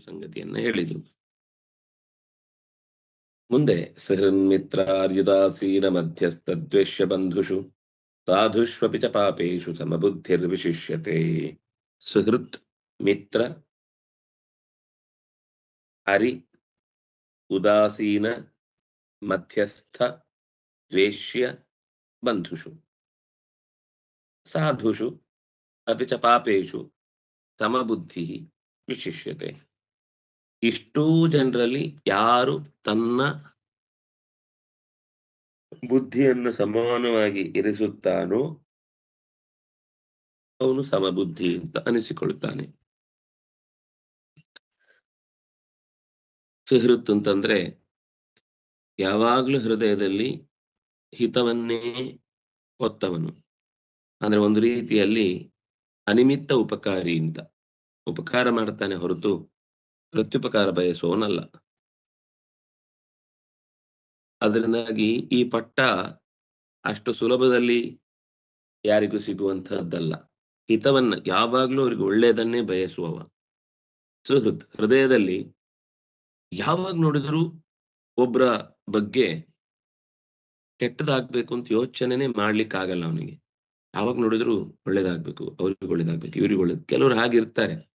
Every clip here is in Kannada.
ಸಂಗತಿಯನ್ನ ಹೇಳಿದ್ರು. ಮುಂದೆ ಸಹೃನ್ಮಿತ್ರಾರ್ಯುದಾಸೀನ ಮಧ್ಯಸ್ಥ ದ್ವೇಷ್ಯ ಬಂಧುಷು, ಸಾಧುಷ್ವಪಿ ಚ ಪಾಪೇಶು ಸಮಬುದ್ಧಿರ್ವಿಶಿಷ್ಯತೆ. ಸುಹೃತ್, ಮಿತ್ರ, ಹರಿ, ಉದಾಸೀನ, ಮಧ್ಯಸ್ಥ, ದ್ವೇಷ್ಯ, ಬಂಧುಷು. ಸಾಧುಷು, ಅಪಿ ಚ ಪಾಪೇಶು ಸಮಬುದ್ಧಿ ವಿಶಿಷ್ಯತೆ. ಇಷ್ಟೂ ಜನರಲ್ಲಿ ಯಾರು ತನ್ನ ಬುದ್ಧಿಯನ್ನು ಸಮಾನವಾಗಿ ಇರಿಸುತ್ತಾನೋ ಅವನು ಸಮಬುದ್ಧಿ ಅಂತ ಅನಿಸಿಕೊಳ್ಳುತ್ತಾನೆ. ಸುಹೃತ್ ಅಂತಂದ್ರೆ ಯಾವಾಗ್ಲೂ ಹೃದಯದಲ್ಲಿ ಹಿತವನ್ನೇ ಹೊತ್ತವನು. ಅಂದ್ರೆ ಒಂದು ರೀತಿಯಲ್ಲಿ ಅನಿಮಿತ್ತ ಉಪಕಾರಿ ಅಂತ. ಉಪಕಾರ ಮಾಡ್ತಾನೆ ಹೊರತು ಪ್ರತ್ಯುಪಕಾರ ಬಯಸುವವನಲ್ಲ. ಅದರಿಂದಾಗಿ ಈ ಪಟ್ಟ ಅಷ್ಟು ಸುಲಭದಲ್ಲಿ ಯಾರಿಗೂ ಸಿಗುವಂತಹದ್ದಲ್ಲ. ಹಿತವನ್ನ ಯಾವಾಗ್ಲೂ ಅವ್ರಿಗೆ ಒಳ್ಳೆಯದನ್ನೇ ಬಯಸುವವ. ಸುಹೃತ್, ಹೃದಯದಲ್ಲಿ ಯಾವಾಗ ನೋಡಿದರೂ ಒಬ್ಬರ ಬಗ್ಗೆ ಕೆಟ್ಟದಾಗ್ಬೇಕು ಅಂತ ಯೋಚನೆನೆ ಮಾಡ್ಲಿಕ್ಕೆ ಆಗಲ್ಲ ಅವನಿಗೆ. ಯಾವಾಗ ನೋಡಿದ್ರು ಒಳ್ಳೇದಾಗ್ಬೇಕು, ಅವ್ರಿಗೆ ಒಳ್ಳೇದಾಗ್ಬೇಕು, ಇವ್ರಿಗೆ ಒಳ್ಳೇದು, ಕೆಲವ್ರು ಹಾಗಿರ್ತಾರೆ.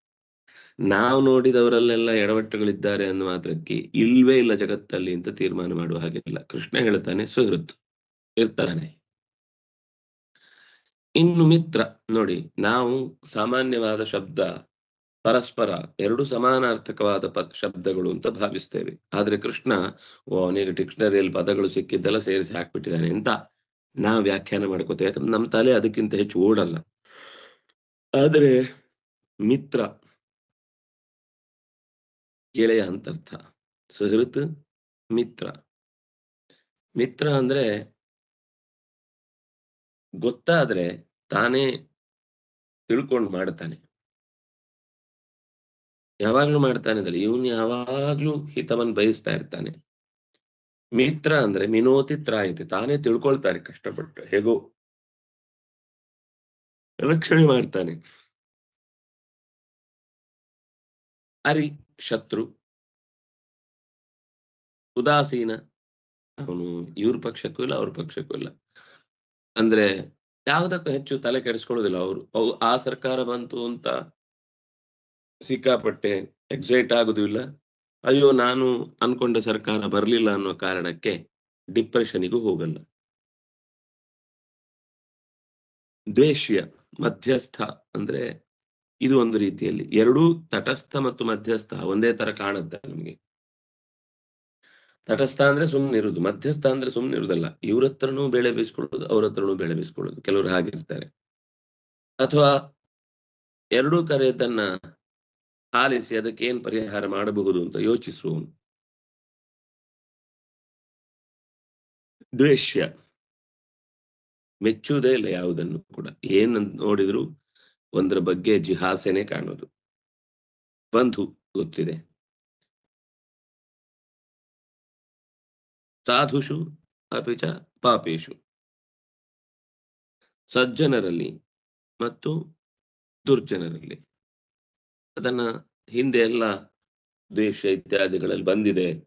ನಾವು ನೋಡಿದವರಲ್ಲೆಲ್ಲ ಎಡವಟ್ಟುಗಳಿದ್ದಾರೆ ಅನ್ನುವ ಮಾತ್ರಕ್ಕೆ ಇಲ್ವೇ ಇಲ್ಲ ಜಗತ್ತಲ್ಲಿ ಅಂತ ತೀರ್ಮಾನ ಮಾಡುವ ಹಾಗಿಲ್ಲ ಕೃಷ್ಣ ಹೇಳ್ತಾನೆ ಸುಹೃತ್ ಇರ್ತಾನೆ. ಇನ್ನು ಮಿತ್ರ, ನೋಡಿ, ನಾವು ಸಾಮಾನ್ಯವಾದ ಶಬ್ದ, ಪರಸ್ಪರ ಎರಡು ಸಮಾನಾರ್ಥಕವಾದ ಶಬ್ದಗಳು ಅಂತ ಭಾವಿಸ್ತೇವೆ. ಆದ್ರೆ ಕೃಷ್ಣ, ಓ ನೀರು ಡಿಕ್ಷನರಿಯಲ್ಲಿ ಪದಗಳು ಸಿಕ್ಕಿದ್ದೆಲ್ಲ ಸೇರಿಸಿ ಹಾಕ್ಬಿಟ್ಟಿದ್ದಾನೆ ಅಂತ ನಾವು ವ್ಯಾಖ್ಯಾನ ಮಾಡ್ಕೋತೇವೆ. ಯಾಕಂದ್ರೆ ನಮ್ಮ ತಲೆ ಅದಕ್ಕಿಂತ ಹೆಚ್ಚು ಓಡಲ್ಲ. ಆದರೆ ಮಿತ್ರ ಗೆಳೆಯ ಅಂತರ್ಥ ಸುಹೃತ್ ಮಿತ್ರ. ಮಿತ್ರ ಅಂದ್ರೆ ಗೊತ್ತಾದ್ರೆ ತಾನೇ ತಿಳ್ಕೊಂಡು ಮಾಡ್ತಾನೆ. ಯಾವಾಗ್ಲೂ ಮಾಡ್ತಾನೆ ಅಂದ್ರೆ ಇವನು ಯಾವಾಗ್ಲೂ ಹಿತವನ್ ಬಯಸ್ತಾ ಇರ್ತಾನೆ. ಮಿತ್ರ ಅಂದ್ರೆ ಮಿನೋತಿ ತ್ರಾಯಿತಿ. ತಾನೇ ತಿಳ್ಕೊಳ್ತಾನೆ ಕಷ್ಟಪಟ್ಟು. ಹೇಗೋ. ರಕ್ಷಣೆ ಮಾಡ್ತಾನೆ. ಅರಿ ಶತ್ರು, ಉದಾಸೀನ. ಅವನು ಇವ್ರ ಪಕ್ಷಕ್ಕೂ ಇಲ್ಲ, ಅವ್ರ ಪಕ್ಷಕ್ಕೂ ಇಲ್ಲ. ಅಂದ್ರೆ ಯಾವುದಕ್ಕೂ ಹೆಚ್ಚು ತಲೆ ಕೆಡಿಸ್ಕೊಳ್ಳೋದಿಲ್ಲ ಅವರು. ಅವು ಆ ಸರ್ಕಾರ ಬಂತು ಅಂತ ಸಿಕ್ಕಾಪಟ್ಟೆ ಎಕ್ಸೈಟ್ ಆಗುದಿಲ್ಲ ಅಯ್ಯೋ, ನಾನು ಅನ್ಕೊಂಡ ಸರ್ಕಾರ ಬರ್ಲಿಲ್ಲ ಅನ್ನೋ ಕಾರಣಕ್ಕೆ ಡಿಪ್ರೆಷನಿಗೂ ಹೋಗಲ್ಲ. ದ್ವೇಷ್ಯ, ಮಧ್ಯಸ್ಥ ಅಂದ್ರೆ ಇದು ಒಂದು ರೀತಿಯಲ್ಲಿ ಎರಡೂ ತಟಸ್ಥ ಮತ್ತು ಮಧ್ಯಸ್ಥ, ಒಂದೇ ತರ ಕಾಣುತ್ತೆ ನಮಗೆ. ತಟಸ್ಥ ಅಂದ್ರೆ ಸುಮ್ಮನೆ ಇರುದು, ಮಧ್ಯಸ್ಥ ಅಂದ್ರೆ ಸುಮ್ಮನೆ ಇರುದಲ್ಲ. ಇವ್ರ ಹತ್ರನೂ ಬೆಳೆ ಬೀಸ್ಕೊಳ್ಳೋದು ಅವ್ರ ಹತ್ರನೂ ಬೆಳೆ ಬೀಸ್ಕೊಳ್ಳೋದು ಕೆಲವರು ಹಾಗಿರ್ತಾರೆ ಅಥವಾ ಎರಡೂ ಕರೆಯದನ್ನ ಆಲಿಸಿ ಅದಕ್ಕೆ ಏನ್ ಪರಿಹಾರ ಮಾಡಬಹುದು ಅಂತ ಯೋಚಿಸುವವನು ದ್ವೇಷ್ಯ. ಮೆಚ್ಚುವುದೇ ಇಲ್ಲ ಯಾವುದನ್ನು ಕೂಡ. ಏನ್ ನೋಡಿದ್ರು ಒಂದರ ಬಗ್ಗೆ ಜಿಹಾಸೆನೆ ಕಾಣೋದು. ಬಂಧು ಗೊತ್ತಿದೆ. ಸಾಧುಷು ಅಪಿಚ ಪಾಪೇಶು ಸಜ್ಜನರಲ್ಲಿ ಮತ್ತು ದುರ್ಜನರಲ್ಲಿ. ಅದನ್ನ ಹಿಂದೆ ಎಲ್ಲ ದ್ವೇಷ ಇತ್ಯಾದಿಗಳಲ್ಲಿ ಬಂದಿದೆ.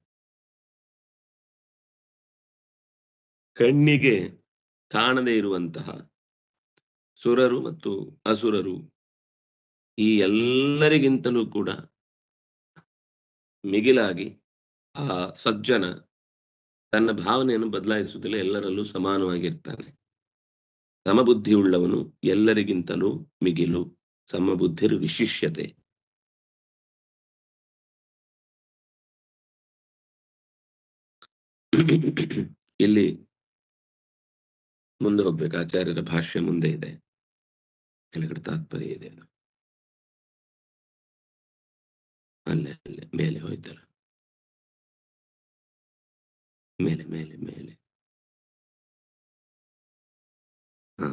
ಕಣ್ಣಿಗೆ ಕಾಣದೇ ಇರುವಂತಹ ಸುರರು ಮತ್ತು ಅಸುರರು ಈ ಎಲ್ಲರಿಗಿಂತಲೂ ಕೂಡ ಮಿಗಿಲಾಗಿ ಆ ಸಜ್ಜನ ತನ್ನ ಭಾವನೆಯನ್ನು ಬದಲಾಯಿಸುವುದಿಲ್ಲ ಎಲ್ಲರಲ್ಲೂ ಸಮಾನವಾಗಿರ್ತಾನೆ. ಸಮಬುದ್ಧಿ ಉಳ್ಳವನು ಎಲ್ಲರಿಗಿಂತಲೂ ಮಿಗಿಲು, ಸಮಬುದ್ಧಿರು ವಿಶಿಷ್ಯತೆ. ಇಲ್ಲಿ ಮುಂದೆ ಹೋಗ್ಬೇಕು, ಆಚಾರ್ಯರ ಭಾಷ್ಯ ಮುಂದೆ ಇದೆ. ಕೆಳಗಡೆ ತಾತ್ಪರ್ಯ ಇದೆ ಅದು ಅಲ್ಲೇ ಅಲ್ಲೇ ಮೇಲೆ ಹೋಯ್ತಲ್ಲ ಮೇಲೆ ಮೇಲೆ ಮೇಲೆ ಹಾ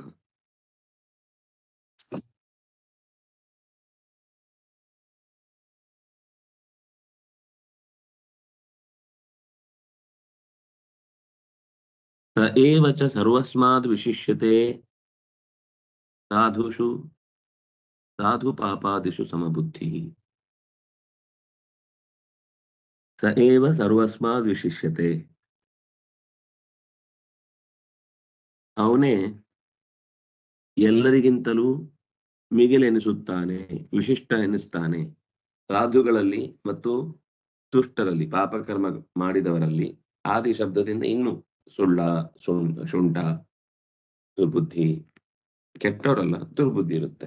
ಸ ಏವಚ ಸರ್ವಸ್ಮಾದ್ ವಿಶಿಷ್ಯತೆ ಸಾಧುಷು ಸಾಧು ಪಾಪಾದಿಷು ಸಮಬುದ್ಧಿ ಸೇವ ಸರ್ವಸ್ಮಾ ವಿಶಿಷ್ಯತೆ ಅವನೇ ಎಲ್ಲರಿಗಿಂತಲೂ ಮಿಗಿಲೆನಿಸುತ್ತಾನೆ, ವಿಶಿಷ್ಟ ಎನಿಸ್ತಾನೆ, ಸಾಧುಗಳಲ್ಲಿ ಮತ್ತು ತುಷ್ಟರಲ್ಲಿ ಪಾಪಕರ್ಮ ಮಾಡಿದವರಲ್ಲಿ ಆದಿ ಶಬ್ದದಿಂದ ಇನ್ನು ಸುಳ್ಳ ಶುಂಠ, ದುರ್ಬುದ್ಧಿ. ಕೆಟ್ಟವರಲ್ಲ ದುರ್ಬುದ್ಧಿ ಇರುತ್ತೆ.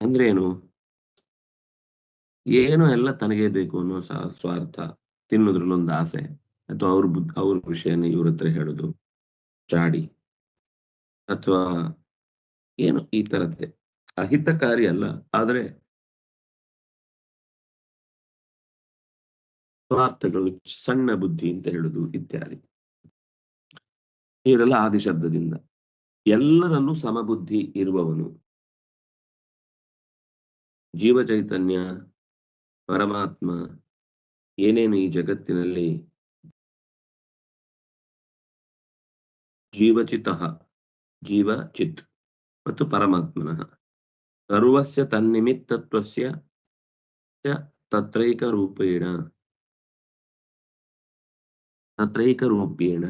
ಅಂದ್ರೆ ಏನು ಏನು ಎಲ್ಲ ತನಗೇ ಬೇಕು ಅನ್ನೋ ಸ್ವಾರ್ಥ ತಿನ್ನೋದ್ರಲ್ಲಿ ಒಂದು ಆಸೆ. ಅಥವಾ ಅವ್ರ ಬುದ್ಧ, ಅವ್ರ ವಿಷಯನ ಇವ್ರ ಹತ್ರ ಹೇಳೋದು, ಚಾಡಿ. ಅಥವಾ ಏನು ಈ ತರದ್ದೇ ಅಹಿತಕಾರಿ ಅಲ್ಲ, ಆದ್ರೆ ಸ್ವಾರ್ಥಗಳು, ಸಣ್ಣ ಬುದ್ಧಿ ಅಂತ ಹೇಳುದು ಇತ್ಯಾದಿ. ಇವರೆಲ್ಲ ಆದಿ ಶಬ್ದದಿಂದ ಎಲ್ಲರಲ್ಲೂ ಸಮಬುದ್ಧಿ ಇರುವವನು. ಜೀವ ಚೈತನ್ಯ ಪರಮಾತ್ಮ, ಏನೇನು ಈ ಜಗತ್ತಿನಲ್ಲಿ ಜೀವಚಿತ ಜೀವ ಚಿತ್ ಮತ್ತು ಪರಮಾತ್ಮನಃ. ಸರ್ವಸ್ಯ ತನ್ನಿಮಿತ್ತತ್ವಸ್ಯ ತತ್ರೈಕ ರೂಪೇಣ ತತ್ರೈಕ ರೂಪೇಣ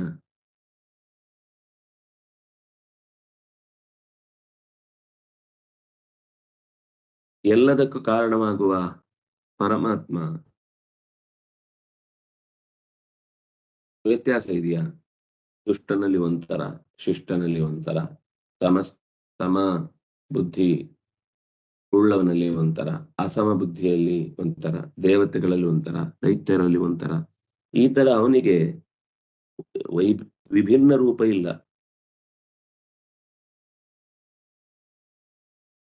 ಎಲ್ಲದಕ್ಕೂ ಕಾರಣವಾಗುವ ಪರಮಾತ್ಮ. ವ್ಯತ್ಯಾಸ ಇದೆಯಾ? ದುಷ್ಟನಲ್ಲಿ ಒಂಥರ, ಶಿಷ್ಟನಲ್ಲಿ ಒಂಥರ ಸಮ ತಮ ಬುದ್ಧಿ ಉಳ್ಳವನಲ್ಲಿ ಒಂಥರ, ಅಸಮ ಬುದ್ಧಿಯಲ್ಲಿ ಒಂಥರ, ದೇವತೆಗಳಲ್ಲಿ ಒಂಥರ, ದೈತ್ಯರಲ್ಲಿ ಒಂಥರ. ಈ ತರ ಅವನಿಗೆ ವೈ, ವಿಭಿನ್ನ ರೂಪ ಇಲ್ಲ.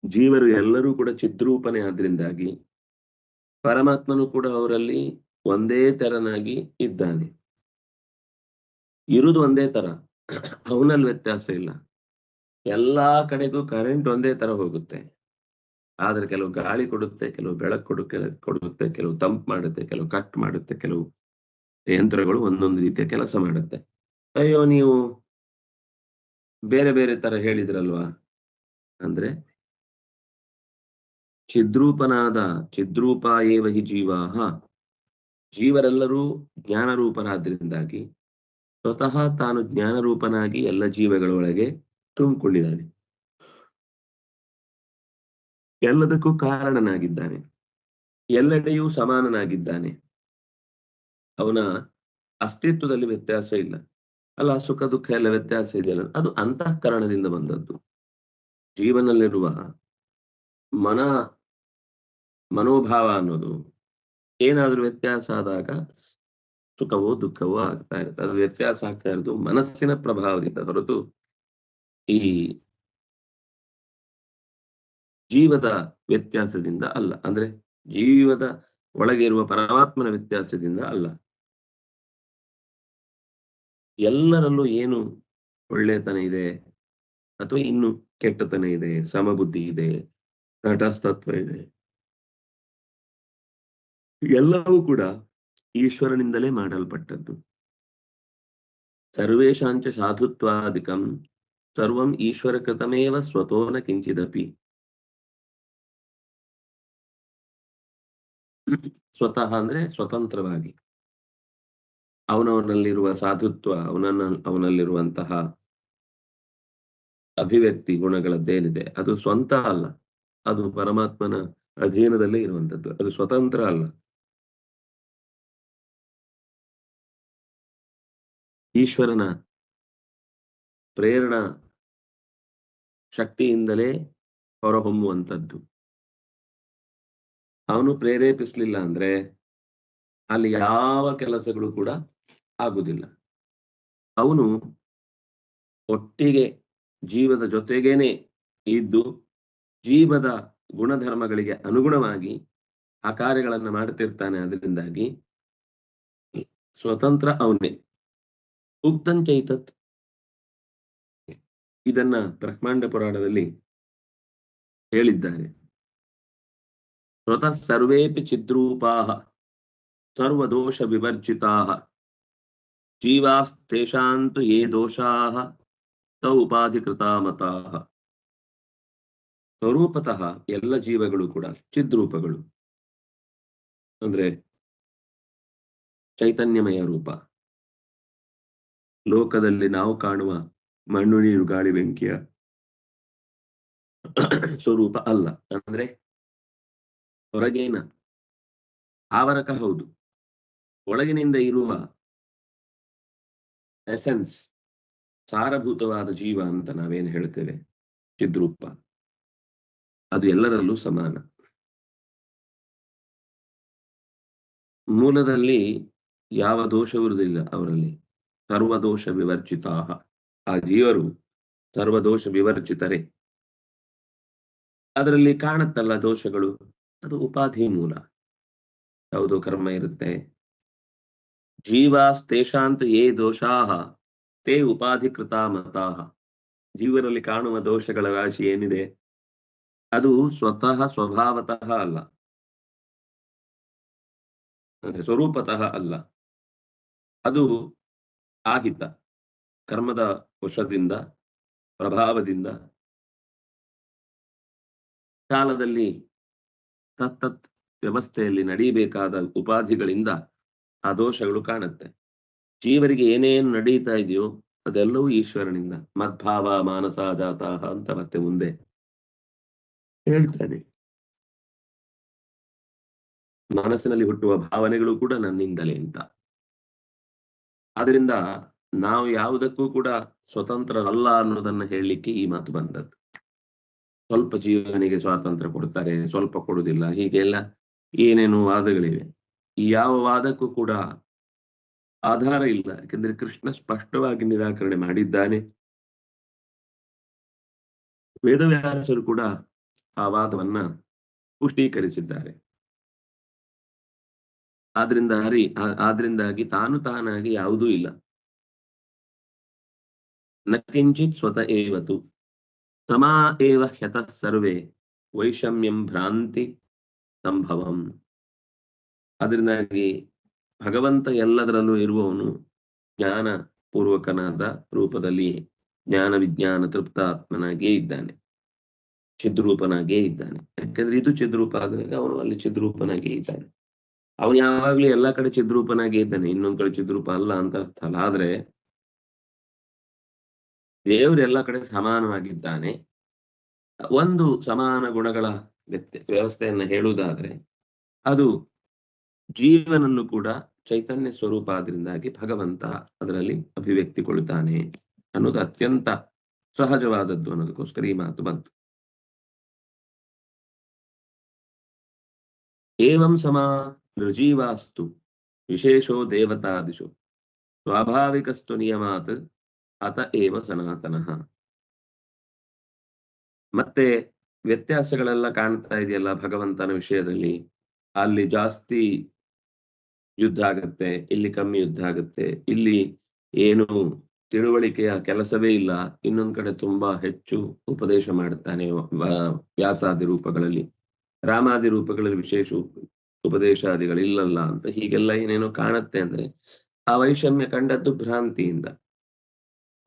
ಜೀವರು ಎಲ್ಲರೂ ಕೂಡ ಚಿದ್ರೂಪನೆ ಆದ್ರಿಂದಾಗಿ ಪರಮಾತ್ಮನು ಕೂಡ ಅವರಲ್ಲಿ ಒಂದೇ ತರನಾಗಿ ಇದ್ದಾನೆ. ಇರುದು ಒಂದೇ ತರ. ಅವನಲ್ಲಿ ವ್ಯತ್ಯಾಸ ಇಲ್ಲ. ಎಲ್ಲಾ ಕಡೆಗೂ ಕರೆಂಟ್ ಒಂದೇ ತರ ಹೋಗುತ್ತೆ. ಆದ್ರೆ ಕೆಲವು ಗಾಳಿ ಕೊಡುತ್ತೆ, ಕೆಲವು ಬೆಳಕು ಕೊಡುತ್ತೆ ಕೊಡುತ್ತೆ, ಕೆಲವು ತಂಪು ಮಾಡುತ್ತೆ, ಕೆಲವು ಕಟ್ ಮಾಡುತ್ತೆ, ಕೆಲವು ಯಂತ್ರಗಳು ಒಂದೊಂದು ರೀತಿಯ ಕೆಲಸ ಮಾಡುತ್ತೆ. ಅಯ್ಯೋ, ನೀವು ಬೇರೆ ಬೇರೆ ತರ ಹೇಳಿದ್ರಲ್ವಾ? ಅಂದ್ರೆ ಚಿದ್ರೂಪನಾದ, ಚಿದ್ರೂಪ ಏವ ಹಿ ಜೀವಾಹ. ಜೀವರೆಲ್ಲರೂ ಜ್ಞಾನರೂಪನಾದ್ರಿಂದಾಗಿ ಸ್ವತಃ ತಾನು ಜ್ಞಾನರೂಪನಾಗಿ ಎಲ್ಲ ಜೀವಗಳೊಳಗೆ ತುಂಬಿಕೊಂಡಿದ್ದಾನೆ. ಎಲ್ಲದಕ್ಕೂ ಕಾರಣನಾಗಿದ್ದಾನೆ. ಎಲ್ಲೆಡೆಯೂ ಸಮಾನನಾಗಿದ್ದಾನೆ. ಅವನ ಅಸ್ತಿತ್ವದಲ್ಲಿ ವ್ಯತ್ಯಾಸ ಇಲ್ಲ. ಅಲ್ಲ, ಸುಖ, ದುಃಖ ಎಲ್ಲ ವ್ಯತ್ಯಾಸ ಇದೆಯಲ್ಲ, ಅದು ಅಂತಃಕರಣದಿಂದ ಬಂದದ್ದು. ಜೀವನಲ್ಲಿರುವ ಮನ ಮನೋಭಾವ ಅನ್ನೋದು ಏನಾದ್ರೂ ವ್ಯತ್ಯಾಸ ಆದಾಗ ಸುಖವೋ ದುಃಖವೋ ಆಗ್ತಾ ಇರುತ್ತೆ. ಅದು ವ್ಯತ್ಯಾಸ ಆಗ್ತಾ ಇರೋದು ಮನಸ್ಸಿನ ಪ್ರಭಾವದಿಂದ ಹೊರತು ಈ ಜೀವದ ವ್ಯತ್ಯಾಸದಿಂದ ಅಲ್ಲ. ಅಂದ್ರೆ ಜೀವದ ಒಳಗೆ ಇರುವ ಪರಮಾತ್ಮನ ವ್ಯತ್ಯಾಸದಿಂದ ಅಲ್ಲ. ಎಲ್ಲರಲ್ಲೂ ಏನು ಒಳ್ಳೆತನ ಇದೆ ಅಥವಾ ಇನ್ನು ಕೆಟ್ಟತನ ಇದೆ, ಸಮಬುದ್ಧಿ ಇದೆ ತಟಸ್ಥತ್ವ ಇದೆ ಎಲ್ಲವೂ ಕೂಡ ಈಶ್ವರನಿಂದಲೇ ಮಾಡಲ್ಪಟ್ಟದ್ದು. ಸರ್ವೇಶಾಂಚ ಸಾಧುತ್ವಾದಿಕಂ ಸರ್ವಂ ಈಶ್ವರ ಕೃತಮೇವ ಸ್ವತೋನ ಕಿಂಚಿದಪಿ. ಸ್ವತಃ ಅಂದ್ರೆ ಸ್ವತಂತ್ರವಾಗಿ. ಅವನವನಲ್ಲಿರುವ ಸಾಧುತ್ವ, ಅವನನ್ನ, ಅವನಲ್ಲಿರುವಂತಹ ಅಭಿವ್ಯಕ್ತಿ ಗುಣಗಳದ್ದೇನಿದೆ, ಅದು ಸ್ವಂತ ಅಲ್ಲ. ಅದು ಪರಮಾತ್ಮನ ಅಧೀನದಲ್ಲೇ ಇರುವಂತದ್ದು ಅದು ಸ್ವತಂತ್ರ ಅಲ್ಲ. ಈಶ್ವರನ ಪ್ರೇರಣಾ ಶಕ್ತಿಯಿಂದಲೇ ಹೊರಹೊಮ್ಮುವಂಥದ್ದು. ಅವನು ಪ್ರೇರೇಪಿಸಲಿಲ್ಲ ಅಂದ್ರೆ ಅಲ್ಲಿ ಯಾವ ಕೆಲಸಗಳು ಕೂಡ ಆಗುದಿಲ್ಲ ಅವನು ಒಟ್ಟಿಗೆ ಜೀವದ ಜೊತೆಗೇನೆ ಇದ್ದು ಜೀವದ ಗುಣಧರ್ಮಗಳಿಗೆ ಅನುಗುಣವಾಗಿ ಆ ಕಾರ್ಯಗಳನ್ನು ಮಾಡ್ತಿರ್ತಾನೆ. ಅದರಿಂದಾಗಿ ಸ್ವತಂತ್ರ ಅವನೇ. ಉಕ್ತಂಚೈತತ್ ಇದನ್ನ ಬ್ರಹ್ಮಾಂಡ ಪುರಾಣದಲ್ಲಿ ಹೇಳಿದ್ದಾರೆ. ಸ್ವತಃ ಸರ್ವೇಪಿ ಚಿದ್ರೂಪಾ ಸರ್ವದೋಷ ವಿವರ್ಜಿತಾ ಜೀವಾಸ್ತೇಷಾಂತು ಯೇ ದೋಷಾ ತ ಉಪಾಧಿಕೃತ ಮತಾ ಸ್ವರೂಪತಃ ಎಲ್ಲ ಜೀವಗಳು ಕೂಡ ಚಿದ್ರೂಪಗಳು. ಅಂದ್ರೆ ಚೈತನ್ಯಮಯ ರೂಪ. ಲೋಕದಲ್ಲಿ ನಾವು ಕಾಣುವ ಮಣ್ಣು ನೀರು ಗಾಳಿ ಬೆಂಕಿಯ ಸ್ವರೂಪ ಅಲ್ಲ. ಅಂದ್ರೆ ಹೊರಗೇನ ಆವರಕ ಹೌದು. ಒಳಗಿನಿಂದ ಇರುವ ಎಸೆನ್ಸ್ ಸಾರಭೂತವಾದ ಜೀವ ಅಂತ ನಾವೇನು ಹೇಳ್ತೇವೆ? ಚಿದ್ರೂಪ. ಅದು ಎಲ್ಲರಲ್ಲೂ ಸಮಾನ. ಮೂಲದಲ್ಲಿ ಯಾವ ದೋಷವಿರುವುದಿಲ್ಲ ಅವರಲ್ಲಿ. ಸರ್ವದೋಷ ವಿವರ್ಜಿತ ಆ ಜೀವರು ಸರ್ವದೋಷ ವಿವರ್ಜಿತರೆ ಅದರಲ್ಲಿ ಕಾಣುತ್ತಲ್ಲ ದೋಷಗಳು, ಅದು ಉಪಾಧಿ ಮೂಲ. ಯಾವುದು ಕರ್ಮ ಇರುತ್ತೆ. ಜೀವಾಸ್ತೇಷಾಂತ ಯೇ ದೋಷಾಹ ತೇ ಉಪಾಧಿಕೃತ ಮತಾಹ ಜೀವರಲ್ಲಿ ಕಾಣುವ ದೋಷಗಳ ರಾಶಿ ಏನಿದೆ? ಅದು ಸ್ವತಃ ಸ್ವಭಾವತಃ ಅಲ್ಲ. ಅಂದ್ರೆ ಸ್ವರೂಪತಃ ಅಲ್ಲ. ಅದು ಆಹಿತ ಕರ್ಮದ ವಶದಿಂದ, ಪ್ರಭಾವದಿಂದ ಕಾಲದಲ್ಲಿ ತತ್ತತ್ ವ್ಯವಸ್ಥೆಯಲ್ಲಿ ನಡೀಬೇಕಾದ ಉಪಾಧಿಗಳಿಂದ ಆ ದೋಷಗಳು ಕಾಣುತ್ತೆ. ಜೀವರಿಗೆ ಏನೇನು ನಡೀತಾ ಇದೆಯೋ ಅದೆಲ್ಲವೂ ಈಶ್ವರನಿಂದ, ಮದ್ಭಾವ, ಮಾನಸ ಜಾತಾಹ ಅಂತ ಮತ್ತೆ ಮುಂದೆ ಹೇಳ್ತಾನೆ ಮನಸ್ಸಿನಲ್ಲಿ ಹುಟ್ಟುವ ಭಾವನೆಗಳು ಕೂಡ ನನ್ನಿಂದಲೇ ಅಂತ. ಆದ್ರಿಂದ ನಾವು ಯಾವುದಕ್ಕೂ ಕೂಡ ಸ್ವತಂತ್ರರಲ್ಲ ಅನ್ನೋದನ್ನ ಹೇಳಲಿಕ್ಕೆ ಈ ಮಾತು ಬಂದದ್ದು. ಸ್ವಲ್ಪ ಜೀವನಿಗೆ ಸ್ವಾತಂತ್ರ್ಯ ಕೊಡ್ತಾರೆ ಸ್ವಲ್ಪ ಕೊಡುದಿಲ್ಲ ಹೀಗೆಲ್ಲ ಏನೇನು ವಾದಗಳಿವೆ. ಈ ಯಾವ ವಾದಕ್ಕೂ ಕೂಡ ಆಧಾರ ಇಲ್ಲ, ಯಾಕೆಂದ್ರೆ ಕೃಷ್ಣ ಸ್ಪಷ್ಟವಾಗಿ ನಿರಾಕರಣೆ ಮಾಡಿದ್ದಾನೆ. ವೇದವ್ಯಾಸರು ಕೂಡ ಆ ವಾದವನ್ನ ಪುಷ್ಟೀಕರಿಸಿದ್ದಾರೆ. ಆದ್ರಿಂದ ಹರಿ ಆದ್ರಿಂದಾಗಿ ತಾನು ತಾನಾಗಿ ಯಾವುದೂ ಇಲ್ಲ. ನ ಕಿಂಚಿತ್ ಸ್ವತಃ ಏವತು. ತಮಾ ಏವ ಹ್ಯತಃ ಸರ್ವೇ ವೈಷಮ್ಯಂ ಭ್ರಾಂತಿ ಸಂಭವಂ. ಅದರಿಂದಾಗಿ ಭಗವಂತ ಎಲ್ಲದರಲ್ಲೂ ಇರುವವನು ಜ್ಞಾನ ಪೂರ್ವಕನಾದ ರೂಪದಲ್ಲಿ ಜ್ಞಾನ ವಿಜ್ಞಾನ ತೃಪ್ತಾತ್ಮನಾಗಿಯೇ ಇದ್ದಾನೆ. ಚಿದ್ರೂಪನಾಗಿಯೇ ಇದ್ದಾನೆ. ಯಾಕಂದ್ರೆ ಇದು ಚಿದ್ರೂಪ ಆದಾಗ ಅವನು ಅಲ್ಲಿ ಚಿದ್ರೂಪನಾಗಿಯೇ ಇದ್ದಾನೆ. ಅವನು ಯಾವಾಗ್ಲೂ ಎಲ್ಲಾ ಕಡೆ ಚಿದ್ರೂಪನಾಗೇ ಇದ್ದಾನೆ, ಇನ್ನೊಂದ್ ಕಡೆ ಚಿದ್ರೂಪ ಅಲ್ಲ ಅಂತ ಅರ್ಥ ಅಲ್ಲ. ಆದ್ರೆ ದೇವ್ರ ಎಲ್ಲ ಕಡೆ ಸಮಾನವಾಗಿದ್ದಾನೆ. ಒಂದು ಸಮಾನ ಗುಣಗಳ ವ್ಯವಸ್ಥೆಯನ್ನ ಹೇಳುವುದಾದ್ರೆ ಅದು ಜೀವನನ್ನು ಕೂಡ ಚೈತನ್ಯ ಸ್ವರೂಪ ಆದ್ರಿಂದಾಗಿ ಭಗವಂತ ಅದರಲ್ಲಿ ಅಭಿವ್ಯಕ್ತಿಗೊಳ್ಳುತ್ತಾನೆ ಅನ್ನೋದು ಅತ್ಯಂತ ಸಹಜವಾದದ್ದು ಅನ್ನೋದಕ್ಕೋಸ್ಕರ ಈ ಮಾತು ಬಂತು. ಏವಂ ಸಮ ನಿರ್ಜೀವಾಸ್ತು ವಿಶೇಷೋ ದೇವತಾದಿಶು ಸ್ವಾಭಾವಿಕಸ್ತು ನಿಯಮಾತ್ ಅತ ಏವ ಸನಾತನಃ. ಮತ್ತೆ ವ್ಯತ್ಯಾಸಗಳೆಲ್ಲ ಕಾಣ್ತಾ ಇದೆಯಲ್ಲ ಭಗವಂತನ ವಿಷಯದಲ್ಲಿ? ಅಲ್ಲಿ ಜಾಸ್ತಿ ಯುದ್ಧ ಆಗತ್ತೆ, ಇಲ್ಲಿ ಕಮ್ಮಿ ಯುದ್ಧ ಆಗತ್ತೆ, ಇಲ್ಲಿ ಏನು ತಿಳುವಳಿಕೆಯ ಕೆಲಸವೇ ಇಲ್ಲ, ಇನ್ನೊಂದ್ ಕಡೆ ತುಂಬಾ ಹೆಚ್ಚು ಉಪದೇಶ ಮಾಡುತ್ತಾನೆ ವ್ಯಾಸಾದಿ ರೂಪಗಳಲ್ಲಿ, ರಾಮಾದಿ ರೂಪಗಳಲ್ಲಿ ವಿಶೇಷ ಉಪದೇಶಾದಿಗಳಿಲ್ಲಲ್ಲ ಅಂತ ಹೀಗೆಲ್ಲ ಏನೇನೋ ಕಾಣುತ್ತೆ ಅಂದ್ರೆ ಆ ವೈಷಮ್ಯ ಕಂಡದ್ದು ಭ್ರಾಂತಿಯಿಂದ.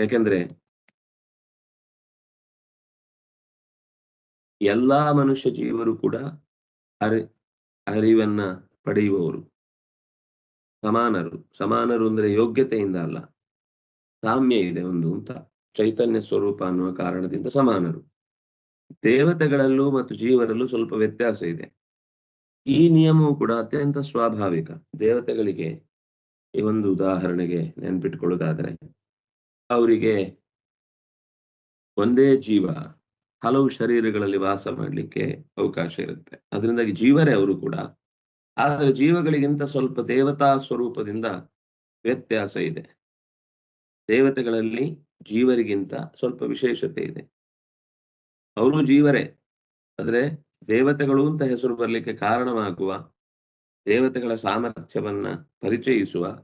ಯಾಕೆಂದ್ರೆ ಎಲ್ಲಾ ಮನುಷ್ಯ ಜೀವರು ಕೂಡ ಅರಿ, ಅರಿವನ್ನ ಪಡೆಯುವವರು. ಸಮಾನರು. ಸಮಾನರು ಅಂದ್ರೆ ಯೋಗ್ಯತೆಯಿಂದ ಅಲ್ಲ. ಸಾಮ್ಯ ಇದೆ ಒಂದು ಅಂತ. ಚೈತನ್ಯ ಸ್ವರೂಪ ಅನ್ನುವ ಕಾರಣದಿಂದ ಸಮಾನರು. ದೇವತೆಗಳಲ್ಲೂ ಮತ್ತು ಜೀವರಲ್ಲೂ ಸ್ವಲ್ಪ ವ್ಯತ್ಯಾಸ ಇದೆ. ಈ ನಿಯಮವು ಕೂಡ ಅತ್ಯಂತ ಸ್ವಾಭಾವಿಕ. ದೇವತೆಗಳಿಗೆ ಈ ಒಂದು ಉದಾಹರಣೆಗೆ ನೆನ್ಪಿಟ್ಕೊಳ್ಳೋದಾದ್ರೆ, ಅವರಿಗೆ ಒಂದೇ ಜೀವ, ಹಲವು ಶರೀರಗಳಲ್ಲಿ ವಾಸ ಮಾಡಲಿಕ್ಕೆ ಅವಕಾಶ ಇರುತ್ತೆ. ಅದರಿಂದಾಗಿ ಜೀವರೇ ಅವರು ಕೂಡ. ಆದರೆ ಜೀವಗಳಿಗಿಂತ ಸ್ವಲ್ಪ ದೇವತಾ ಸ್ವರೂಪದಿಂದ ವ್ಯತ್ಯಾಸ ಇದೆ. ದೇವತೆಗಳಲ್ಲಿ ಜೀವರಿಗಿಂತ ಸ್ವಲ್ಪ ವಿಶೇಷತೆ ಇದೆ. ಅವರು ಜೀವರೇ. ಆದ್ರೆ ದೇವತೆಗಳು ಅಂತ ಹೆಸರು ಬರಲಿಕ್ಕೆ ಕಾರಣವಾಗುವ ದೇವತೆಗಳ ಸಾಮರ್ಥ್ಯವನ್ನ ಪರಿಚಯಿಸುವ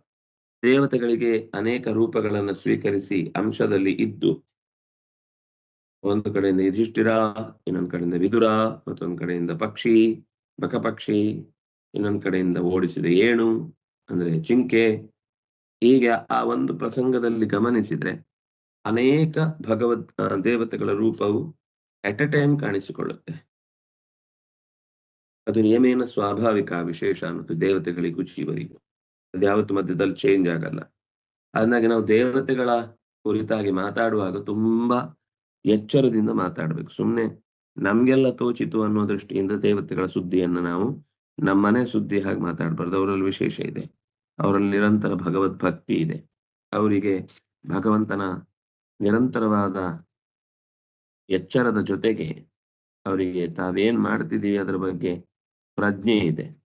ದೇವತೆಗಳಿಗೆ ಅನೇಕ ರೂಪಗಳನ್ನು ಸ್ವೀಕರಿಸಿ ಅಂಶದಲ್ಲಿ ಇದ್ದು, ಒಂದು ಕಡೆಯಿಂದ ಯುಧಿಷ್ಠಿರ, ಇನ್ನೊಂದು ಕಡೆಯಿಂದ ವಿದುರ, ಮತ್ತೊಂದು ಕಡೆಯಿಂದ ಪಕ್ಷಿ, ಬಕಪಕ್ಷಿ, ಇನ್ನೊಂದು ಕಡೆಯಿಂದ ಓಡಿಸಿದ ಏಣು, ಅಂದ್ರೆ ಚಿಂಕೆ, ಹೀಗೆ ಆ ಒಂದು ಪ್ರಸಂಗದಲ್ಲಿ ಗಮನಿಸಿದ್ರೆ ಅನೇಕ ಭಗವದ್ ದೇವತೆಗಳ ರೂಪವು ಅಟ್ ಎ ಟೈಮ್ ಕಾಣಿಸಿಕೊಳ್ಳುತ್ತೆ. ಅದು ನಿಯಮೇನ ಸ್ವಾಭಾವಿಕ ವಿಶೇಷ ಅನ್ನೋದು ದೇವತೆಗಳಿಗೂ ಜೀವರಿಗೂ ಅದ್ಯಾವತ್ತು ಮಧ್ಯದಲ್ಲಿ ಚೇಂಜ್ ಆಗಲ್ಲ. ಅದನ್ನಾಗಿ ನಾವು ದೇವತೆಗಳ ಕುರಿತಾಗಿ ಮಾತಾಡುವಾಗ ತುಂಬಾ ಎಚ್ಚರದಿಂದ ಮಾತಾಡ್ಬೇಕು. ಸುಮ್ಮನೆ ನಮ್ಗೆಲ್ಲ ತೋಚಿತು ಅನ್ನೋ ದೃಷ್ಟಿಯಿಂದ ದೇವತೆಗಳ ಸುದ್ದಿಯನ್ನು ನಾವು ನಮ್ಮನೆ ಸುದ್ದಿ ಹಾಗೆ ಮಾತಾಡಬಾರ್ದು. ಅವರಲ್ಲಿ ವಿಶೇಷ ಇದೆ. ಅವರಲ್ಲಿ ನಿರಂತರ ಭಗವದ್ ಭಕ್ತಿ ಇದೆ. ಅವರಿಗೆ ಭಗವಂತನ ನಿರಂತರವಾದ ಎಚ್ಚರದ ಜೊತೆಗೆ ಅವರಿಗೆ ತಾವೇನ್ ಮಾಡ್ತಿದ್ದೀವಿ ಅದರ ಬಗ್ಗೆ ಪ್ರಜ್ಞೆ ಇದೆ.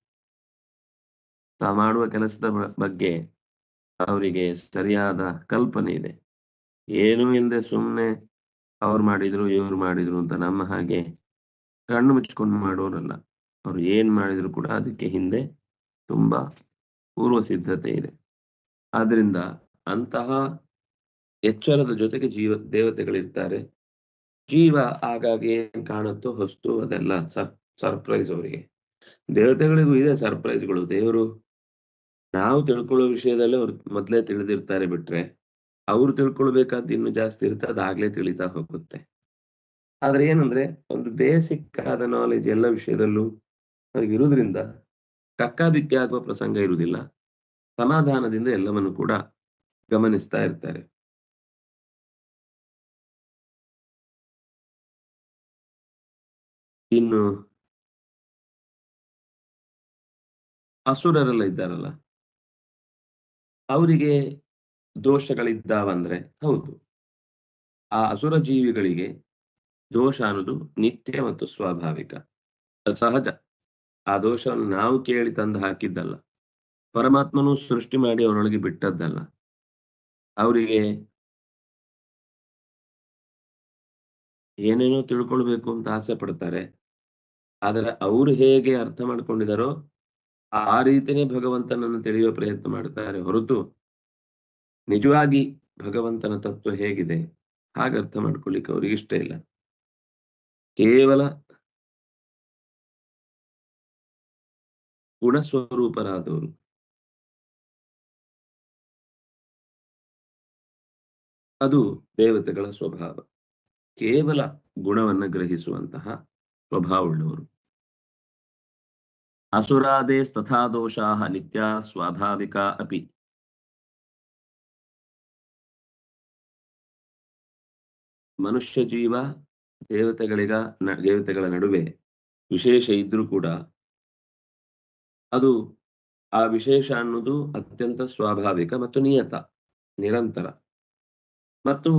ತಾ ಮಾಡುವ ಕೆಲಸದ ಬಗ್ಗೆ ಅವರಿಗೆ ಸರಿಯಾದ ಕಲ್ಪನೆ ಇದೆ. ಏನು ಇಲ್ಲದೆ ಸುಮ್ಮನೆ ಅವ್ರು ಮಾಡಿದ್ರು, ಇವ್ರು ಮಾಡಿದ್ರು ಅಂತ ನಮ್ಮ ಹಾಗೆ ಕಣ್ಣು ಮುಚ್ಕೊಂಡು ಮಾಡೋರಲ್ಲ. ಅವ್ರು ಏನ್ ಮಾಡಿದ್ರು ಕೂಡ ಅದಕ್ಕೆ ಹಿಂದೆ ತುಂಬಾ ಪೂರ್ವ ಸಿದ್ಧತೆ ಇದೆ. ಆದ್ರಿಂದ ಅಂತಹ ಎಚ್ಚರದ ಜೊತೆಗೆ ಜೀವ, ದೇವತೆಗಳಿರ್ತಾರೆ. ಜೀವ ಆಗಾಗ ಏನ್ ಕಾಣುತ್ತೋ, ಹೊಸ್ತು ಅದೆಲ್ಲ ಸರ್, ಸರ್ಪ್ರೈಸ್ ಅವರಿಗೆ. ದೇವತೆಗಳಿಗೂ ಇದೆ ಸರ್ಪ್ರೈಸ್ಗಳು. ದೇವರು ನಾವು ತಿಳ್ಕೊಳ್ಳೋ ವಿಷಯದಲ್ಲಿ ಅವ್ರು ಮೊದ್ಲೇ ತಿಳಿದಿರ್ತಾರೆ ಬಿಟ್ರೆ, ಅವ್ರು ತಿಳ್ಕೊಳ್ಬೇಕಾದ್ದು ಇನ್ನು ಜಾಸ್ತಿ ಇರುತ್ತೆ ಅದಾಗ್ಲೇ ತಿಳಿತಾ ಹೋಗುತ್ತೆ. ಆದ್ರೆ ಏನಂದ್ರೆ, ಒಂದು ಬೇಸಿಕ್ ಆದ ನಾಲೆಜ್ ಎಲ್ಲ ವಿಷಯದಲ್ಲೂ ಅವ್ರಿಗೆ ಇರುವುದ್ರಿಂದ ಕಕ್ಕಾಬಿಕ್ಕಿ ಆಗುವ ಪ್ರಸಂಗ ಇರುವುದಿಲ್ಲ ಸಮಾಧಾನದಿಂದ ಎಲ್ಲವನ್ನು ಕೂಡ ಗಮನಿಸ್ತಾ ಇರ್ತಾರೆ. ಇನ್ನು ಅಸುರರೆಲ್ಲ ಇದ್ದಾರಲ್ಲ? ಅವರಿಗೆ ದೋಷಗಳಿದ್ದಾವಂದ್ರೆ ಹೌದು. ಆ ಅಸುರ ಜೀವಿಗಳಿಗೆ ದೋಷ ಅನ್ನೋದು ನಿತ್ಯ ಮತ್ತು ಸ್ವಾಭಾವಿಕ. ಸಹಜ. ಆ ದೋಷವನ್ನು ನಾವು ಕೇಳಿ ತಂದು ಹಾಕಿದ್ದಲ್ಲ. ಪರಮಾತ್ಮನು ಸೃಷ್ಟಿ ಮಾಡಿ ಅವರೊಳಗೆ ಬಿಟ್ಟದ್ದಲ್ಲ. ಅವರಿಗೆ ಏನೇನೋ ತಿಳ್ಕೊಳ್ಬೇಕು ಅಂತ ಆಸೆ ಪಡ್ತಾರೆ. ಆದರೆ ಅವರು ಹೇಗೆ ಅರ್ಥ ಮಾಡ್ಕೊಂಡಿದಾರೋ ಆ ರೀತಿನೇ ಭಗವಂತನನ್ನು ತಿಳಿಯುವ ಪ್ರಯತ್ನ ಮಾಡ್ತಾರೆ ಹೊರತು ನಿಜವಾಗಿ ಭಗವಂತನ ತತ್ವ ಹೇಗಿದೆ? ಹಾಗೆ ಅರ್ಥ ಮಾಡ್ಕೊಳ್ಳಿಕ್ಕೆ ಅವ್ರಿಗೆ ಇಷ್ಟ ಇಲ್ಲ. ಕೇವಲ ಗುಣಸ್ವರೂಪರಾದವರು. ಅದು ದೇವತೆಗಳ ಸ್ವಭಾವ. ಕೇವಲ ಗುಣವನ್ನು ಗ್ರಹಿಸುವಂತಹ ಸ್ವಭಾವವುಳ್ಳವರು ಅಸುರಾದೇ ತಥಾ ದೋಷಾ ನಿತ್ಯ ಸ್ವಾಭಾವಿಕ ಅಪಿ ಮನುಷ್ಯ ಜೀವ ದೇವತೆಗಳಿಗ ದೇವತೆಗಳ ನಡುವೆ ವಿಶೇಷ ಇದ್ರೂ ಕೂಡ ಅದು ಆ ವಿಶೇಷ ಅನ್ನೋದು ಅತ್ಯಂತ ಸ್ವಾಭಾವಿಕ ಮತ್ತು ನಿಯತ, ನಿರಂತರ ಮತ್ತು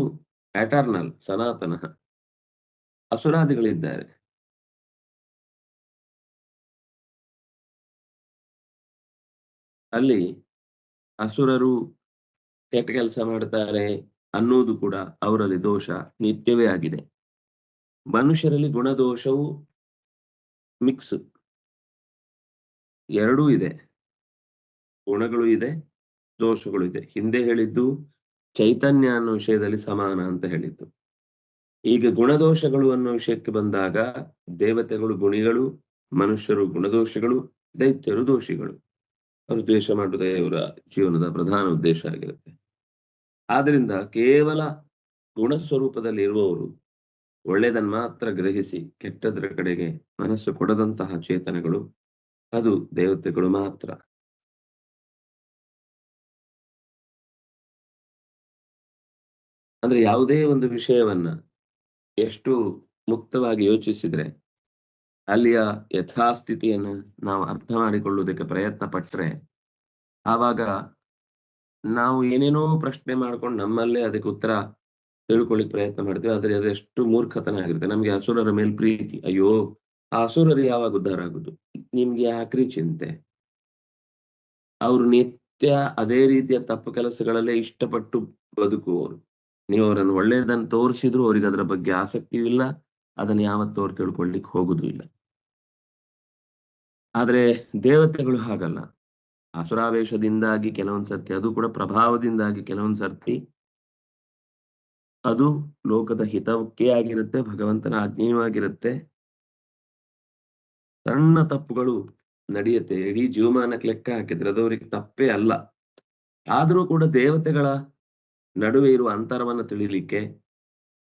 ಎಟರ್ನಲ್ ಸನಾತನ ಅಸುರಾದಿಗಳಿದ್ದಾರೆ. ಅಲ್ಲಿ ಅಸುರರು ಕೆಟ್ಟ ಕೆಲಸ ಮಾಡ್ತಾರೆ ಅನ್ನೋದು ಕೂಡ ಅವರಲ್ಲಿ ದೋಷ ನಿತ್ಯವೇ ಆಗಿದೆ. ಮನುಷ್ಯರಲ್ಲಿ ಗುಣದೋಷವು ಮಿಕ್ಸ್ ಎರಡೂ ಇದೆ. ಗುಣಗಳು ಇದೆ, ದೋಷಗಳು ಇದೆ. ಹಿಂದೆ ಹೇಳಿದ್ದು ಚೈತನ್ಯ ಅನ್ನೋ ವಿಷಯದಲ್ಲಿ ಸಮಾನ ಅಂತ ಹೇಳಿದ್ದು. ಈಗ ಗುಣದೋಷಗಳು ಅನ್ನೋ ವಿಷಯಕ್ಕೆ ಬಂದಾಗ ದೇವತೆಗಳು, ಗುಣಿಗಳು, ಮನುಷ್ಯರು ಗುಣದೋಷಗಳು, ದೈತ್ಯರು ದೋಷಿಗಳು. ಅವರು ದ್ವೇಷ ಮಾಡುವುದೇ ಇವರ ಜೀವನದ ಪ್ರಧಾನ ಉದ್ದೇಶ ಆಗಿರುತ್ತೆ. ಆದ್ರಿಂದ ಕೇವಲ ಗುಣಸ್ವರೂಪದಲ್ಲಿ ಇರುವವರು ಒಳ್ಳೆಯದನ್ನು ಮಾತ್ರ ಗ್ರಹಿಸಿ ಕೆಟ್ಟದ್ರ ಕಡೆಗೆ ಮನಸ್ಸು ಕೊಡದಂತಹ ಚೇತನಗಳು ಅದು ದೇವತೆಗಳು ಮಾತ್ರ. ಅಂದ್ರೆ ಯಾವುದೇ ಒಂದು ವಿಷಯವನ್ನ ಎಷ್ಟು ಮುಕ್ತವಾಗಿ ಯೋಚಿಸಿದ್ರೆ ಅಲ್ಲಿಯ ಯಥಾಸ್ಥಿತಿಯನ್ನು ನಾವು ಅರ್ಥ ಮಾಡಿಕೊಳ್ಳುವುದಕ್ಕೆ ಪ್ರಯತ್ನ ಪಟ್ಟರೆ ಆವಾಗ ನಾವು ಏನೇನೋ ಪ್ರಶ್ನೆ ಮಾಡ್ಕೊಂಡು ನಮ್ಮಲ್ಲೇ ಅದಕ್ಕೆ ಉತ್ತರ ತಿಳ್ಕೊಳ್ಳಿಕ್ ಪ್ರಯತ್ನ ಮಾಡ್ತೀವಿ. ಆದ್ರೆ ಅದೆಷ್ಟು ಮೂರ್ಖತನ ಆಗಿರುತ್ತೆ. ನಮ್ಗೆ ಅಸುರರ ಮೇಲೆ ಪ್ರೀತಿ. ಅಯ್ಯೋ, ಆ ಅಸುರರು ಯಾವಾಗ ಉದ್ಧಾರ ಆಗುದು? ನಿಮ್ಗೆ ಯಾಕ್ರಿ ಚಿಂತೆ. ಅವ್ರು ನಿತ್ಯ ಅದೇ ರೀತಿಯ ತಪ್ಪು ಕೆಲಸಗಳಲ್ಲೇ ಇಷ್ಟಪಟ್ಟು ಬದುಕುವವರು. ನೀವು ಅವರನ್ನು ಒಳ್ಳೆಯದನ್ನು ತೋರಿಸಿದ್ರು ಅವ್ರಿಗೆ ಅದರ ಬಗ್ಗೆ ಆಸಕ್ತಿ ಇಲ್ಲ ಅದನ್ನ ಯಾವತ್ತೂ ಅವ್ರು ತಿಳ್ಕೊಳ್ಲಿಕ್ಕೆ ಹೋಗುದು ಇಲ್ಲ ಆದ್ರೆ ದೇವತೆಗಳು ಹಾಗಲ್ಲ. ಅಸುರಾವೇಶದಿಂದಾಗಿ ಕೆಲವೊಂದ್ ಸರ್ತಿ, ಅದು ಕೂಡ ಪ್ರಭಾವದಿಂದಾಗಿ ಕೆಲವೊಂದ್ ಸರ್ತಿ ಅದು ಲೋಕದ ಹಿತಕ್ಕೆ ಆಗಿರುತ್ತೆ, ಭಗವಂತನ ಆಜ್ಞೆಯೂ ಆಗಿರುತ್ತೆ ಸಣ್ಣ ತಪ್ಪುಗಳು ನಡೆಯುತ್ತೆ. ಇಡೀ ಜೀವಮಾನಕ್ಕೆ ಲೆಕ್ಕ ಹಾಕಿದ್ರೆ ಅದು ಅವ್ರಿಗೆ ತಪ್ಪೇ ಅಲ್ಲ. ಆದ್ರೂ ಕೂಡ ದೇವತೆಗಳ ನಡುವೆ ಇರುವ ಅಂತರವನ್ನು ತಿಳಿಲಿಕ್ಕೆ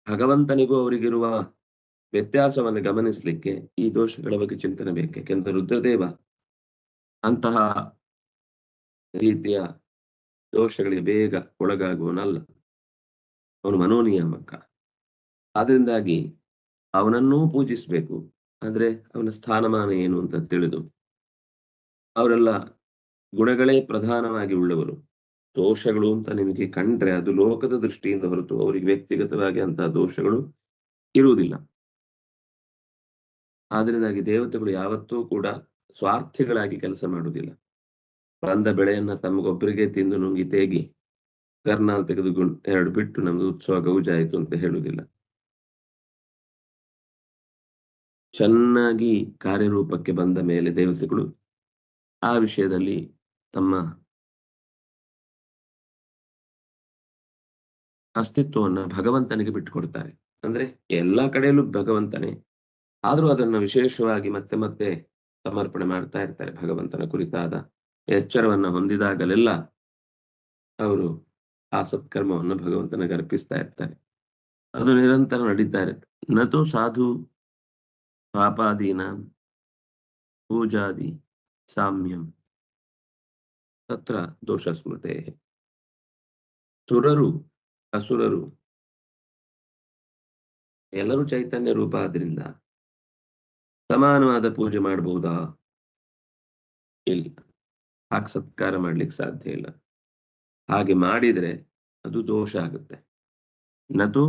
ಭಗವಂತನಿಗೂ ಅವರಿಗಿರುವ ವ್ಯತ್ಯಾಸವನ್ನು ಗಮನಿಸಲಿಕ್ಕೆ ಈ ದೋಷಗಳ ಬಗ್ಗೆ ಚಿಂತನೆ ಬೇಕು. ಯಾಕೆಂದ್ರೆ ರುದ್ರದೇವ ಅಂತಹ ರೀತಿಯ ದೋಷಗಳಿಗೆ ಬೇಗ ಒಳಗಾಗುವನಲ್ಲ. ಅವನು ಮನೋನಿಯಾಮಕ. ಆದ್ರಿಂದಾಗಿ ಅವನನ್ನೂ ಪೂಜಿಸಬೇಕು. ಅಂದ್ರೆ ಅವನ ಸ್ಥಾನಮಾನ ಏನು ಅಂತ ತಿಳಿದು ಅವರೆಲ್ಲ ಗುಣಗಳೇ ಪ್ರಧಾನವಾಗಿ ಉಳ್ಳವರು. ದೋಷಗಳು ಅಂತ ನಿಮಗೆ ಕಂಡ್ರೆ ಅದು ಲೋಕದ ದೃಷ್ಟಿಯಿಂದ ಹೊರತು ಅವರಿಗೆ ವ್ಯಕ್ತಿಗತವಾಗಿ ಅಂತಹ ದೋಷಗಳು ಇರುವುದಿಲ್ಲ. ಆದ್ರಿಂದಾಗಿ ದೇವತೆಗಳು ಯಾವತ್ತೂ ಕೂಡ ಸ್ವಾರ್ಥಿಗಳಾಗಿ ಕೆಲಸ ಮಾಡುವುದಿಲ್ಲ. ಬಂದ ಬೆಳೆಯನ್ನ ತಮಗೊಬ್ಬರಿಗೆ ತಿಂದು ನುಂಗಿ ತೇಗಿ, ಕರ್ನಾಲ್ ತೆಗೆದು ಎರಡು ಬಿಟ್ಟು ನಮ್ದು ಉತ್ಸವ ಗೌಜಾಯಿತು ಅಂತ ಹೇಳುವುದಿಲ್ಲ. ಚೆನ್ನಾಗಿ ಕಾರ್ಯರೂಪಕ್ಕೆ ಬಂದ ಮೇಲೆ ದೇವತೆಗಳು ಆ ವಿಷಯದಲ್ಲಿ ತಮ್ಮ ಅಸ್ತಿತ್ವವನ್ನ ಭಗವಂತನಿಗೆ ಬಿಟ್ಟುಕೊಡ್ತಾರೆ. ಅಂದ್ರೆ ಎಲ್ಲಾ ಕಡೆಯಲ್ಲೂ ಭಗವಂತನೇ ಆದ್ರೂ ಅದನ್ನ ವಿಶೇಷವಾಗಿ ಮತ್ತೆ ಮತ್ತೆ ಸಮರ್ಪಣೆ ಮಾಡ್ತಾ ಇರ್ತಾರೆ ಭಗವಂತನ ಕುರಿತಾದ ಎಚ್ಚರವನ್ನು ಹೊಂದಿದಾಗಲೆಲ್ಲ ಅವರು ಆ ಸತ್ಕರ್ಮವನ್ನು ಭಗವಂತನಿಗೆ ಅರ್ಪಿಸ್ತಾ ಇರ್ತಾರೆ. ಅದು ನಿರಂತರ ನಡೀತಾ ಇರುತ್ತೆ ನತು ಸಾಧು ಪಾಪಾದೀನ ಪೂಜಾದಿ ಸಾಮ್ಯಂ ತತ್ರ ದೋಷ ಸ್ಮೃತೆ ಸುರರು, ಅಸುರರು ಎಲ್ಲರೂ ಚೈತನ್ಯ ರೂಪ ಆದ್ರಿಂದ ಸಮಾನವಾದ ಪೂಜೆ ಮಾಡಬಹುದಾ ಇಲ್ಲ. ಹಾಗೆ ಸತ್ಕಾರ ಮಾಡ್ಲಿಕ್ಕೆ ಸಾಧ್ಯ ಇಲ್ಲ. ಹಾಗೆ ಮಾಡಿದ್ರೆ ಅದು ದೋಷ ಆಗುತ್ತೆ. ನತು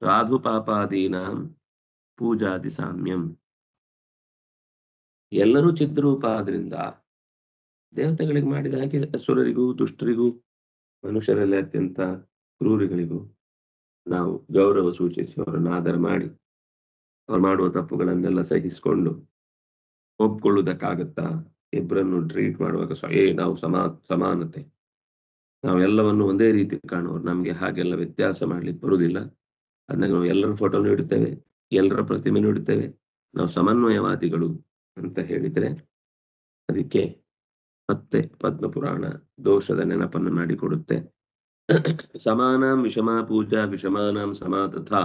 ಸಾಧು ಪಾಪಾದೀನ ಪೂಜಾದಿ ಸಾಮ್ಯಂ. ಎಲ್ಲರೂ ಚಿದ್ರೂಪ ಆದ್ರಿಂದ ದೇವತೆಗಳಿಗೆ ಮಾಡಿದ ಹಾಗೆ ಅಸುರರಿಗೂ, ದುಷ್ಟರಿಗೂ, ಮನುಷ್ಯರಲ್ಲಿ ಅತ್ಯಂತ ಕ್ರೂರಿಗಳಿಗೂ ನಾವು ಗೌರವ ಸೂಚಿಸಿ ಅವರನ್ನು ಆಧಾರ ಮಾಡಿ. ಅವ್ರು ಮಾಡುವ ತಪ್ಪುಗಳನ್ನೆಲ್ಲ ಸಹಿಸಿಕೊಂಡು ಒಪ್ಕೊಳ್ಳುವುದಕ್ಕಾಗತ್ತಾ ಇಬ್ಬರನ್ನು ಟ್ರೀಟ್ ಮಾಡುವಾಗ ಏ, ನಾವು ಸಮಾ ಸಮಾನತೆ. ನಾವೆಲ್ಲವನ್ನು ಒಂದೇ ರೀತಿ ಕಾಣುವರು ನಮಗೆ ಹಾಗೆಲ್ಲ ವ್ಯತ್ಯಾಸ ಮಾಡ್ಲಿಕ್ಕೆ ಬರುವುದಿಲ್ಲ. ಅದನ್ನ ನಾವು ಎಲ್ಲರ ಫೋಟೋನು ಇಡ್ತೇವೆ ಎಲ್ಲರ ಪ್ರತಿಮೆನೂ ಇಡ್ತೇವೆ ನಾವು ಸಮನ್ವಯವಾದಿಗಳು ಅಂತ ಹೇಳಿದ್ರೆ ಅದಕ್ಕೆ ಮತ್ತೆ ಪದ್ಮಪುರಾಣ ದೋಷದ ನೆನಪನ್ನು ಮಾಡಿಕೊಡುತ್ತೆ. ಸಮಾನಾಂ ವಿಷಮಾ ಪೂಜಾ ವಿಷಮಾನಂ ಸಮಾ ತಥಾ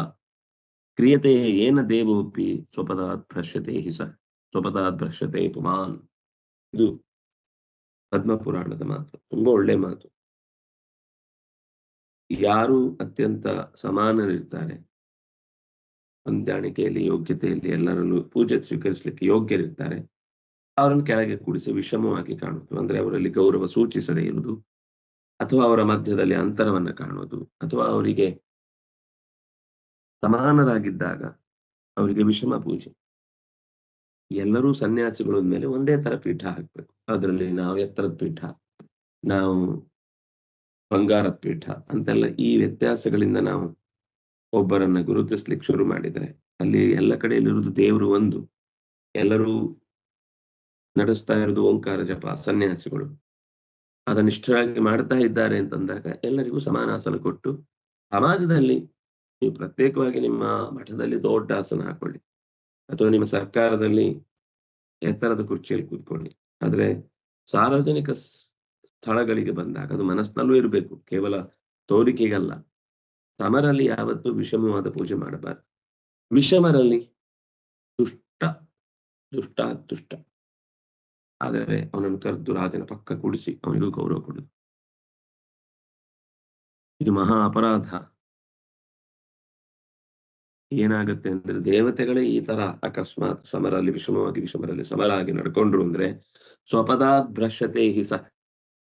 ಕ್ರಿಯತೆ ಏನ ದೇವೋಪಿ ಸ್ವಪದಾತ್ ಭ್ರಶ್ಯತೆ ಹಿಸ ಸ ಸ್ವಪದಾತ್ ಭ್ರಶ್ಯತೆ ಪುಮಾನ್ ಇದು ಪದ್ಮಪುರಾಣದ ಮಾತು। ತುಂಬಾ ಒಳ್ಳೆ ಮಾತು। ಯಾರು ಅತ್ಯಂತ ಸಮಾನರಿರ್ತಾರೆ? ಹೊಂದಾಣಿಕೆಯಲ್ಲಿ, ಯೋಗ್ಯತೆಯಲ್ಲಿ ಎಲ್ಲರಲ್ಲೂ ಪೂಜೆ ಸ್ವೀಕರಿಸಲಿಕ್ಕೆ ಯೋಗ್ಯರಿರ್ತಾರೆ। ಅವರನ್ನು ಕೆಳಗೆ ಕೂಡಿಸಿ ವಿಷಮವಾಗಿ ಕಾಣುವುದು, ಅಂದ್ರೆ ಅವರಲ್ಲಿ ಗೌರವ ಸೂಚಿಸದೇ ಇರುವುದು, ಅಥವಾ ಅವರ ಮಧ್ಯದಲ್ಲಿ ಅಂತರವನ್ನ ಕಾಣುವುದು, ಅಥವಾ ಅವರಿಗೆ ಸಮಾನರಾಗಿದ್ದಾಗ ಅವರಿಗೆ ವಿಷಮ ಪೂಜೆ. ಎಲ್ಲರೂ ಸನ್ಯಾಸಿಗಳು ಮೇಲೆ ಒಂದೇ ತರ ಪೀಠ ಹಾಕ್ಬೇಕು. ಅದರಲ್ಲಿ ನಾವು ಎತ್ತರದ ಪೀಠ, ನಾವು ಬಂಗಾರದ ಪೀಠ ಅಂತೆಲ್ಲ ಈ ವ್ಯತ್ಯಾಸಗಳಿಂದ ನಾವು ಒಬ್ಬರನ್ನ ಗುರುತಿಸ್ಲಿಕ್ಕೆ ಶುರು ಮಾಡಿದ್ರೆ ಅಲ್ಲಿ ಎಲ್ಲ ಕಡೆಯಲ್ಲಿರುವುದು ದೇವರು ಒಂದು. ಎಲ್ಲರೂ ನಡೆಸ್ತಾ ಇರೋದು ಓಂಕಾರ, ಜಪ, ಸನ್ಯಾಸಿಗಳು. ಅದನ್ನಿಷ್ಟರಾಗಿ ಮಾಡ್ತಾ ಇದ್ದಾರೆ ಅಂತಂದಾಗ ಎಲ್ಲರಿಗೂ ಸಮಾನಾಸನ ಕೊಟ್ಟು ಸಮಾಜದಲ್ಲಿ ನೀವು ಪ್ರತ್ಯೇಕವಾಗಿ ನಿಮ್ಮ ಮಠದಲ್ಲಿ ದೊಡ್ಡ ಆಸನ ಹಾಕೊಳ್ಳಿ. ಅಥವಾ ನಿಮ್ಮ ಸರ್ಕಾರದಲ್ಲಿ ಎತ್ತರದ ಕುರ್ಚಿಯಲ್ಲಿ ಕೂತ್ಕೊಳ್ಳಿ. ಆದ್ರೆ ಸಾರ್ವಜನಿಕ ಸ್ಥಳಗಳಿಗೆ ಬಂದಾಗ ಅದು ಮನಸ್ಸಿನಲ್ಲೂ ಇರಬೇಕು. ಕೇವಲ ತೋರಿಕೆಗಲ್ಲ. ಸಮರಲ್ಲಿ ಯಾವತ್ತೂ ವಿಷಮವಾದ ಪೂಜೆ ಮಾಡಬಾರದು. ವಿಷಮರಲ್ಲಿ ದುಷ್ಟ ದುಷ್ಟ ದುಷ್ಟ ಆದರೆ ಅವನನ್ನು ಕರೆದು ರಾಜನ ಪಕ್ಕ ಕೂಡಿಸಿ ಅವನಿಗೂ ಗೌರವ ಕೊಡುದು ಇದು ಮಹಾ ಅಪರಾಧ. ಏನಾಗುತ್ತೆ ಅಂದ್ರೆ ದೇವತೆಗಳೇ ಈ ತರ ಅಕಸ್ಮಾತ್ ಸಮರಲ್ಲಿ ವಿಷಮವಾಗಿ ವಿಷಮರಲ್ಲಿ ಸಮರಾಗಿ ನಡ್ಕೊಂಡ್ರು ಅಂದ್ರೆ ಸ್ವಪದಾತ್ ಭ್ರಶತೆ ಹಿ ಸ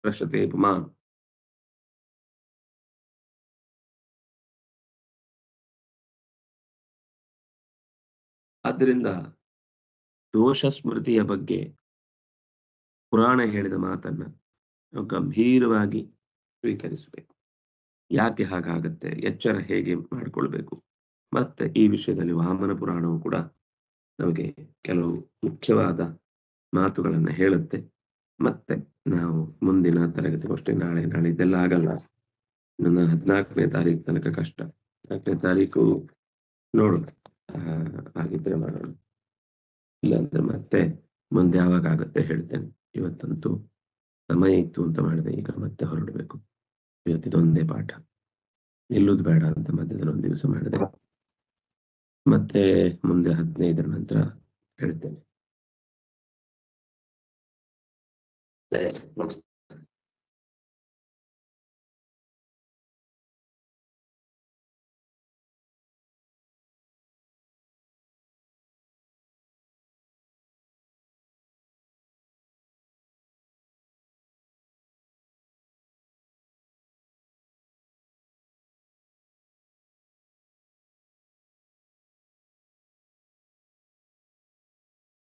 ಭ್ರಶ್ಯತೆ ಪುಮಾನ್ ಆದ್ದರಿಂದ ದೋಷ ಸ್ಮೃತಿಯ ಬಗ್ಗೆ ಪುರಾಣ ಹೇಳಿದ ಮಾತನ್ನ ನಾವು ಗಂಭೀರವಾಗಿ ಸ್ವೀಕರಿಸಬೇಕು. ಯಾಕೆ ಹಾಗಾಗತ್ತೆ? ಎಚ್ಚರ ಹೇಗೆ ಮಾಡಿಕೊಳ್ಬೇಕು? ಮತ್ತೆ ಈ ವಿಷಯದಲ್ಲಿ ವಾಮನ ಪುರಾಣವು ಕೂಡ ನಮಗೆ ಕೆಲವು ಮುಖ್ಯವಾದ ಮಾತುಗಳನ್ನು ಹೇಳುತ್ತೆ. ಮತ್ತೆ ನಾವು ಮುಂದಿನ ತರಗತಿ ಅಷ್ಟೇ ನಾಳೆ ನಾಳೆ ಇದೆಲ್ಲ ಆಗಲ್ಲ. ನನ್ನ ಹದಿನಾಲ್ಕನೇ ತಾರೀಕು ತನಕ ಕಷ್ಟ. ಹದಿನಾಲ್ಕನೇ ತಾರೀಕು ನೋಡೋಣ. ಆಗಿದ್ರೆ ಮಾಡೋಣ. ಇಲ್ಲಾಂದ್ರೆ ಮತ್ತೆ ಮುಂದೆ ಯಾವಾಗ ಆಗುತ್ತೆ ಹೇಳ್ತೇನೆ. ಇವತ್ತಂತೂ ಸಮಯ ಇತ್ತು ಅಂತ ಮಾಡಿದೆ. ಈಗ ಮತ್ತೆ ಹೊರಡಬೇಕು. ಇವತ್ತಿದೊಂದೇ ಪಾಠ. ನಿಲ್ಲುದು ಬೇಡ ಅಂತ ಮಧ್ಯದಲ್ಲಿ ಒಂದು ದಿವಸ ಮಾಡಿದೆ. ಮತ್ತೆ ಮುಂದೆ ಹದಿನೈದರ ನಂತರ ಹೇಳ್ತೇನೆ.